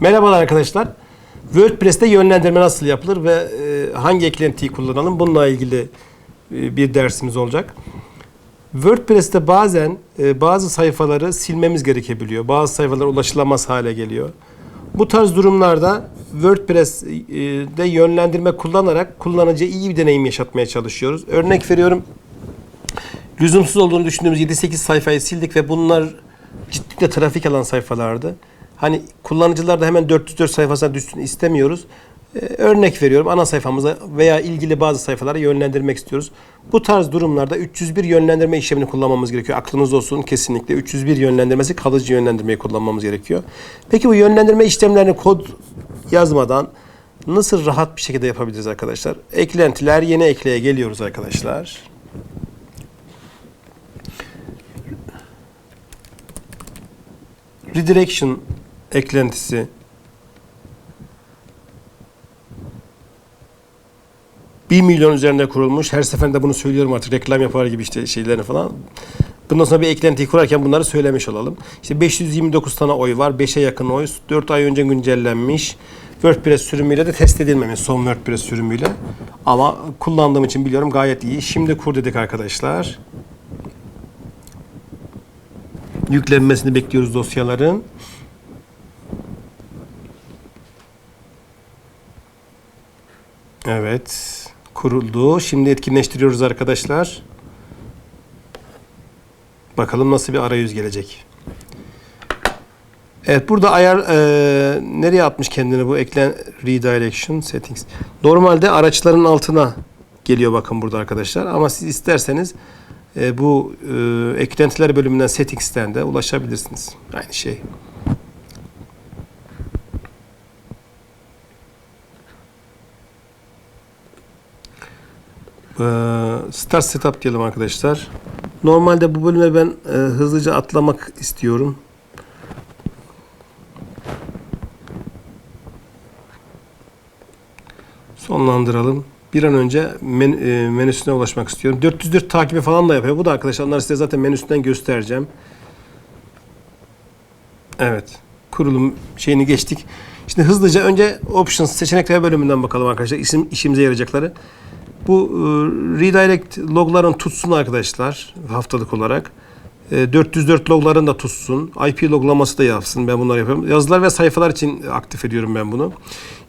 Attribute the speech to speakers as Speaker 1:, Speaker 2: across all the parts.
Speaker 1: Merhabalar arkadaşlar. WordPress'te yönlendirme nasıl yapılır ve e, hangi eklentiyi kullanalım? Bununla ilgili e, bir dersimiz olacak. WordPress'te bazen e, bazı sayfaları silmemiz gerekebiliyor. Bazı sayfalar ulaşılamaz hale geliyor. Bu tarz durumlarda WordPress'de yönlendirme kullanarak kullanıcıya iyi bir deneyim yaşatmaya çalışıyoruz. Örnek veriyorum. Lüzumsuz olduğunu düşündüğümüz 7-8 sayfayı sildik ve bunlar ciddi de trafik alan sayfalardı. Hani kullanıcılar da hemen 404 sayfasına düşsün istemiyoruz. Ee, örnek veriyorum ana sayfamıza veya ilgili bazı sayfalara yönlendirmek istiyoruz. Bu tarz durumlarda 301 yönlendirme işlemini kullanmamız gerekiyor. Aklınız olsun kesinlikle 301 yönlendirmesi kalıcı yönlendirmeyi kullanmamız gerekiyor. Peki bu yönlendirme işlemlerini kod yazmadan nasıl rahat bir şekilde yapabiliriz arkadaşlar? Eklentiler yeni ekleye geliyoruz arkadaşlar. Redirection eklentisi bir milyon üzerinde kurulmuş. Her seferinde bunu söylüyorum artık reklam yapar gibi işte şeylerini falan. Bundan sonra bir eklentiyi kurarken bunları söylemiş olalım. İşte 529 tane oy var. 5'e yakın oy. 4 ay önce güncellenmiş. WordPress sürümüyle de test edilmemiş son WordPress sürümüyle. Ama kullandığım için biliyorum gayet iyi. Şimdi kur dedik arkadaşlar. Yüklenmesini bekliyoruz dosyaların. Evet. Kuruldu. Şimdi etkinleştiriyoruz arkadaşlar. Bakalım nasıl bir arayüz gelecek. Evet burada ayar e, nereye atmış kendini bu eklen redirection settings. Normalde araçların altına geliyor bakın burada arkadaşlar. Ama siz isterseniz e, bu e, eklentiler bölümünden settings'ten de ulaşabilirsiniz. Aynı şey. Start Setup diyelim arkadaşlar. Normalde bu bölüme ben e, hızlıca atlamak istiyorum. Sonlandıralım. Bir an önce men, e, menüsüne ulaşmak istiyorum. 404 takibi falan da yapıyor. Bu da arkadaşlar onları size zaten menüsünden göstereceğim. Evet. Kurulum şeyini geçtik. Şimdi hızlıca önce Options seçenekler bölümünden bakalım arkadaşlar. İsim, işimize yarayacakları. Bu e, redirect logların tutsun arkadaşlar haftalık olarak. E, 404 logların da tutsun. IP loglaması da yapsın. Ben bunları yapıyorum. Yazılar ve sayfalar için aktif ediyorum ben bunu.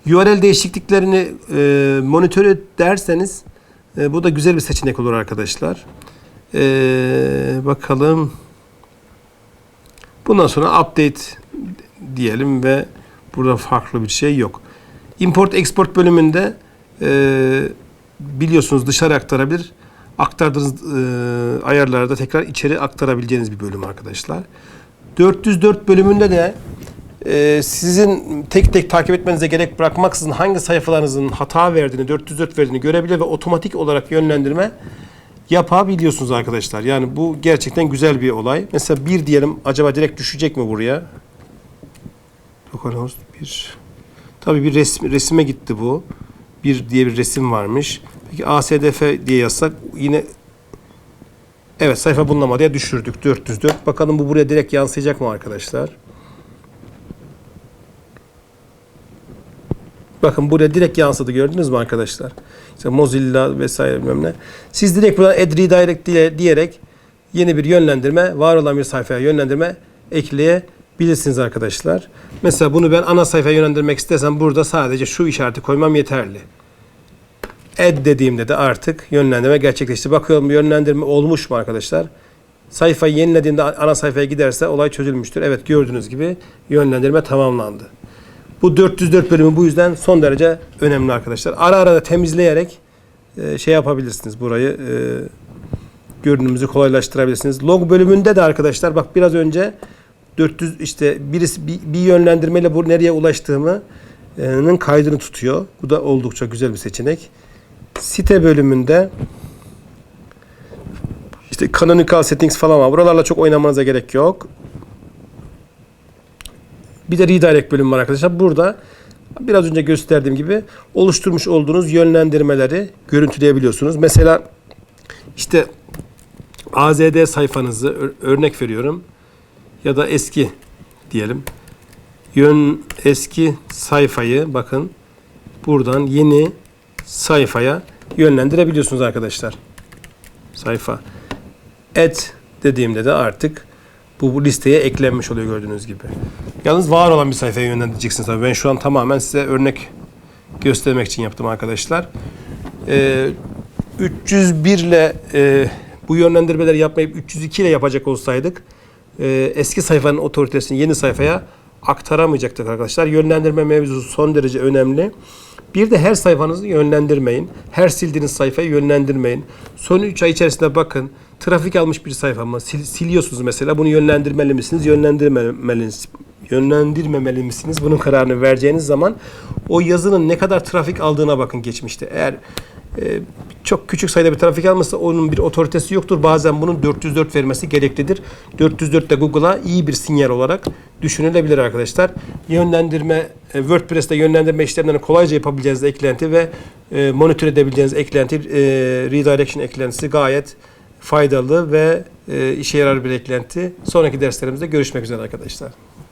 Speaker 1: URL değişikliklerini e, monitör et derseniz e, bu da güzel bir seçenek olur arkadaşlar. E, bakalım. Bundan sonra update diyelim ve burada farklı bir şey yok. Import export bölümünde e, biliyorsunuz dışarı aktarabilir. Aktardığınız e, ayarlarda tekrar içeri aktarabileceğiniz bir bölüm arkadaşlar. 404 bölümünde de e, sizin tek tek takip etmenize gerek bırakmaksızın hangi sayfalarınızın hata verdiğini, 404 verdiğini görebilir ve otomatik olarak yönlendirme yapabiliyorsunuz arkadaşlar. Yani bu gerçekten güzel bir olay. Mesela bir diyelim acaba direkt düşecek mi buraya? Localhost bir. Tabii bir resim, resime gitti bu. Bir diye bir resim varmış. Peki ASDF diye yazsak yine Evet sayfa bulunamadı diye düşürdük 404. Bakalım bu buraya direkt yansıyacak mı arkadaşlar? Bakın buraya direkt yansıdı gördünüz mü arkadaşlar? İşte Mozilla vesaire bilmem ne. Siz direkt buradan add redirect diye, diyerek yeni bir yönlendirme, var olan bir sayfaya yönlendirme ekleyebilirsiniz arkadaşlar. Mesela bunu ben ana sayfaya yönlendirmek istesem burada sadece şu işareti koymam yeterli. Add dediğimde de artık yönlendirme gerçekleşti. Bakıyorum yönlendirme olmuş mu arkadaşlar? Sayfayı yenilediğinde ana sayfaya giderse olay çözülmüştür. Evet gördüğünüz gibi yönlendirme tamamlandı. Bu 404 bölümü bu yüzden son derece önemli arkadaşlar. Ara ara da temizleyerek e, şey yapabilirsiniz burayı e, görünümümüzü kolaylaştırabilirsiniz. Log bölümünde de arkadaşlar bak biraz önce 400 işte birisi bir, bir yönlendirmeyle bu nereye ulaştığımın kaydını tutuyor. Bu da oldukça güzel bir seçenek. Site bölümünde işte canonical settings falan var. Buralarla çok oynamanıza gerek yok. Bir de redirect bölümü var arkadaşlar. Burada biraz önce gösterdiğim gibi oluşturmuş olduğunuz yönlendirmeleri görüntüleyebiliyorsunuz. Mesela işte AZD sayfanızı örnek veriyorum ya da eski diyelim. yön eski sayfayı bakın buradan yeni sayfaya yönlendirebiliyorsunuz arkadaşlar. Sayfa. Et dediğimde de artık bu, bu listeye eklenmiş oluyor gördüğünüz gibi. Yalnız var olan bir sayfaya yönlendireceksiniz tabii. Ben şu an tamamen size örnek göstermek için yaptım arkadaşlar. Ee, 301 ile e, bu yönlendirmeleri yapmayıp 302 ile yapacak olsaydık e, eski sayfanın otoritesini yeni sayfaya aktaramayacaktık arkadaşlar. Yönlendirme mevzusu son derece önemli. Bir de her sayfanızı yönlendirmeyin. Her sildiğiniz sayfayı yönlendirmeyin. Son 3 ay içerisinde bakın. Trafik almış bir sayfa mı? Sil- siliyorsunuz mesela. Bunu yönlendirmeli misiniz? Yönlendirmemelisiniz. Yönlendirmemeli misiniz? Bunun kararını vereceğiniz zaman o yazının ne kadar trafik aldığına bakın geçmişte. Eğer e, çok küçük sayıda bir trafik alması onun bir otoritesi yoktur. Bazen bunun 404 vermesi gereklidir. 404 de Google'a iyi bir sinyal olarak düşünülebilir arkadaşlar. Yönlendirme, e, WordPress'te yönlendirme işlemlerini kolayca yapabileceğiniz eklenti ve e, monitör edebileceğiniz eklenti, e, redirection eklentisi gayet faydalı ve e, işe yarar bir eklenti. Sonraki derslerimizde görüşmek üzere arkadaşlar.